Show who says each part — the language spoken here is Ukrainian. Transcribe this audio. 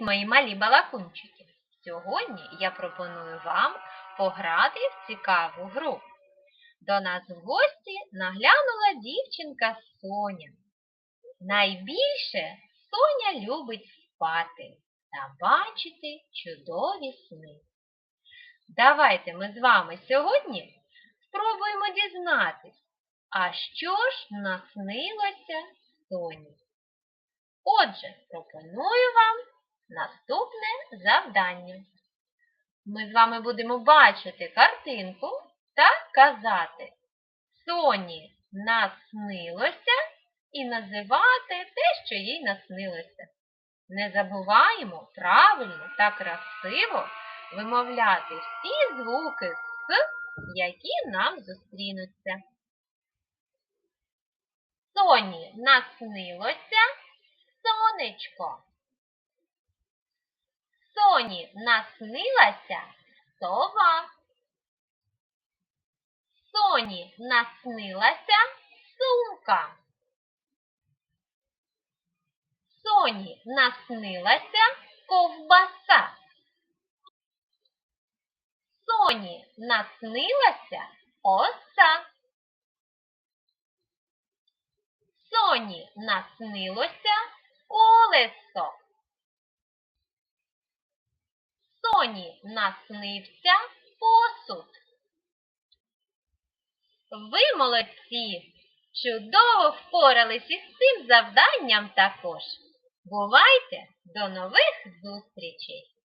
Speaker 1: мої малі балакунчики! Сьогодні я пропоную вам пограти в цікаву гру. До нас в гості наглянула дівчинка Соня. Найбільше Соня любить спати та бачити чудові сни. Давайте ми з вами сьогодні спробуємо дізнатись, а що ж наснилося Соні. Отже, пропоную вам наступне завдання. Ми з вами будемо бачити картинку та казати Соні наснилося і називати те, що їй наснилося. Не забуваємо правильно та красиво вимовляти всі звуки С, які нам зустрінуться. Соні наснилося сонечко. Соні наснилася сова. Соні наснилася сумка. Соні наснилася ковбаса. Соні наснилася оса. Соні наснилося колесо. Соні наснився посуд. Ви молодці! Чудово впорались із цим завданням також. Бувайте! До нових зустрічей!